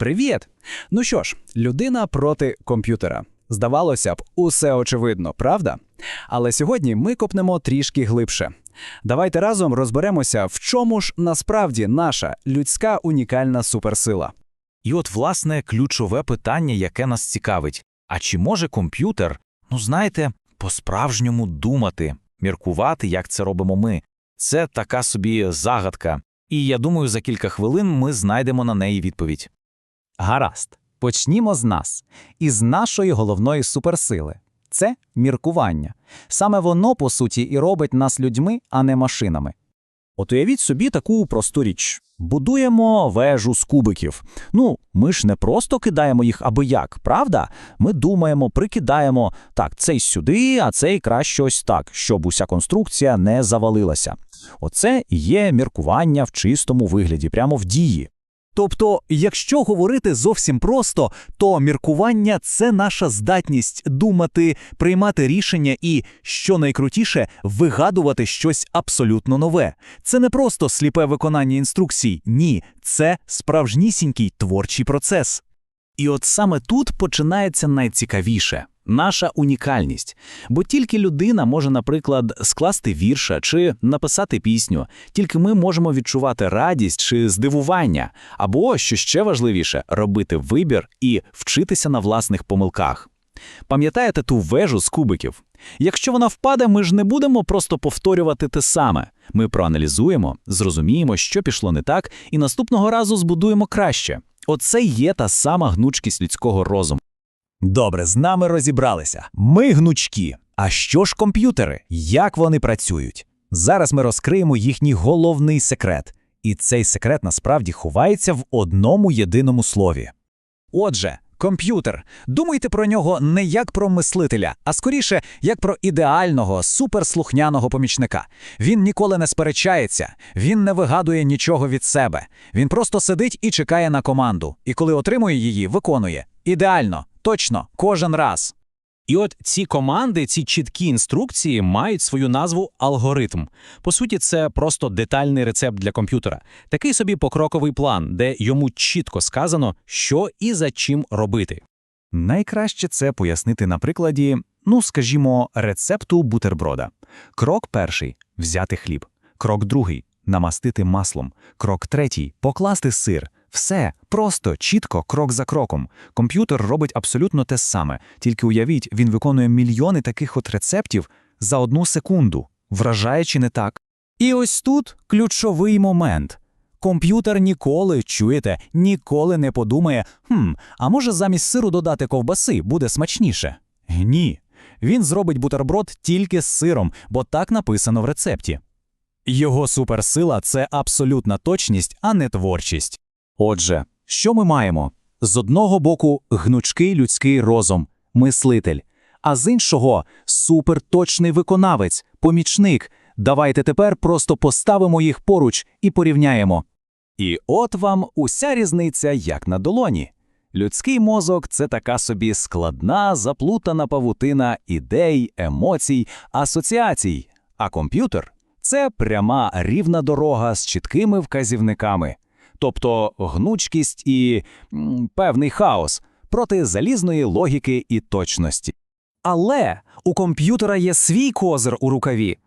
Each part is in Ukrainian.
Привіт! Ну що ж, людина проти комп'ютера. Здавалося б, усе очевидно, правда? Але сьогодні ми копнемо трішки глибше. Давайте разом розберемося, в чому ж насправді наша людська унікальна суперсила. І от, власне, ключове питання, яке нас цікавить: а чи може комп'ютер, ну знаєте, по-справжньому думати, міркувати, як це робимо ми? Це така собі загадка. І я думаю, за кілька хвилин ми знайдемо на неї відповідь. Гаразд, почнімо з нас, із нашої головної суперсили. Це міркування. Саме воно, по суті, і робить нас людьми, а не машинами. От уявіть собі таку просту річ. Будуємо вежу з кубиків. Ну, ми ж не просто кидаємо їх аби як, правда? Ми думаємо, прикидаємо, так, цей сюди, а цей краще ось так, щоб уся конструкція не завалилася. Оце і є міркування в чистому вигляді, прямо в дії. Тобто, якщо говорити зовсім просто, то міркування це наша здатність думати, приймати рішення і, що найкрутіше, вигадувати щось абсолютно нове. Це не просто сліпе виконання інструкцій, ні, це справжнісінький творчий процес. І от саме тут починається найцікавіше. Наша унікальність, бо тільки людина може, наприклад, скласти вірша чи написати пісню, тільки ми можемо відчувати радість чи здивування, або, що ще важливіше, робити вибір і вчитися на власних помилках. Пам'ятаєте ту вежу з кубиків? Якщо вона впаде, ми ж не будемо просто повторювати те саме. Ми проаналізуємо, зрозуміємо, що пішло не так, і наступного разу збудуємо краще. Оце є та сама гнучкість людського розуму. Добре, з нами розібралися. Ми гнучкі. А що ж комп'ютери? Як вони працюють? Зараз ми розкриємо їхній головний секрет. І цей секрет насправді ховається в одному єдиному слові. Отже, комп'ютер. Думайте про нього не як про мислителя, а скоріше як про ідеального, суперслухняного помічника. Він ніколи не сперечається, він не вигадує нічого від себе. Він просто сидить і чекає на команду. І коли отримує її, виконує. Ідеально, точно, кожен раз. І от ці команди, ці чіткі інструкції мають свою назву алгоритм. По суті, це просто детальний рецепт для комп'ютера, такий собі покроковий план, де йому чітко сказано, що і за чим робити. Найкраще це пояснити на прикладі, ну скажімо, рецепту бутерброда. Крок перший взяти хліб. Крок другий намастити маслом. Крок третій покласти сир. Все просто, чітко, крок за кроком. Комп'ютер робить абсолютно те саме, тільки уявіть, він виконує мільйони таких от рецептів за одну секунду, вражає чи не так. І ось тут ключовий момент. Комп'ютер ніколи, чуєте, ніколи не подумає, хм, а може замість сиру додати ковбаси буде смачніше. Ні. Він зробить бутерброд тільки з сиром, бо так написано в рецепті. Його суперсила це абсолютна точність, а не творчість. Отже, що ми маємо? З одного боку, гнучкий людський розум, мислитель, а з іншого суперточний виконавець, помічник. Давайте тепер просто поставимо їх поруч і порівняємо. І от вам уся різниця як на долоні. Людський мозок це така собі складна, заплутана павутина ідей, емоцій, асоціацій, а комп'ютер це пряма рівна дорога з чіткими вказівниками, тобто гнучкість і певний хаос проти залізної логіки і точності. Але у комп'ютера є свій козир у рукаві.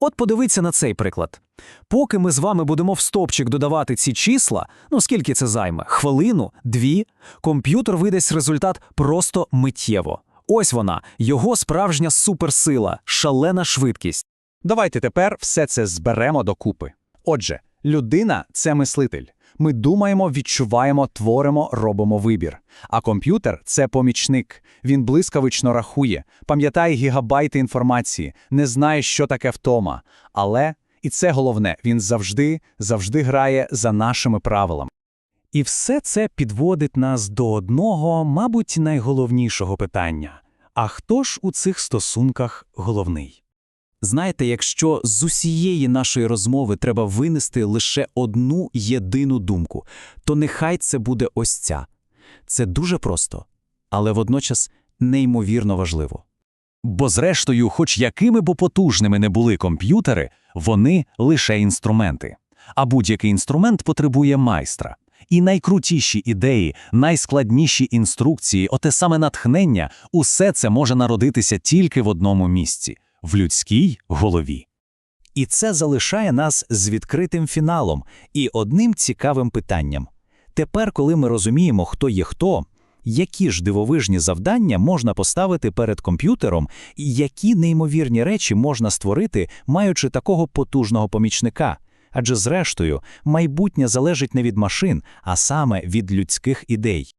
От подивіться на цей приклад. Поки ми з вами будемо в стопчик додавати ці числа, ну скільки це займе? Хвилину, дві, комп'ютер видасть результат просто миттєво. Ось вона, його справжня суперсила, шалена швидкість. Давайте тепер все це зберемо докупи. Отже, людина це мислитель. Ми думаємо, відчуваємо, творимо, робимо вибір. А комп'ютер це помічник. Він блискавично рахує, пам'ятає гігабайти інформації, не знає, що таке втома. Але, і це головне, він завжди, завжди грає за нашими правилами. І все це підводить нас до одного, мабуть, найголовнішого питання: а хто ж у цих стосунках головний? Знаєте, якщо з усієї нашої розмови треба винести лише одну єдину думку, то нехай це буде ось ця. Це дуже просто, але водночас неймовірно важливо. Бо, зрештою, хоч якими б потужними не були комп'ютери, вони лише інструменти. А будь-який інструмент потребує майстра. І найкрутіші ідеї, найскладніші інструкції, оте саме натхнення – усе це може народитися тільки в одному місці – в людській голові. І це залишає нас з відкритим фіналом і одним цікавим питанням. Тепер, коли ми розуміємо, хто є хто, які ж дивовижні завдання можна поставити перед комп'ютером, і які неймовірні речі можна створити, маючи такого потужного помічника. Адже, зрештою, майбутнє залежить не від машин, а саме від людських ідей.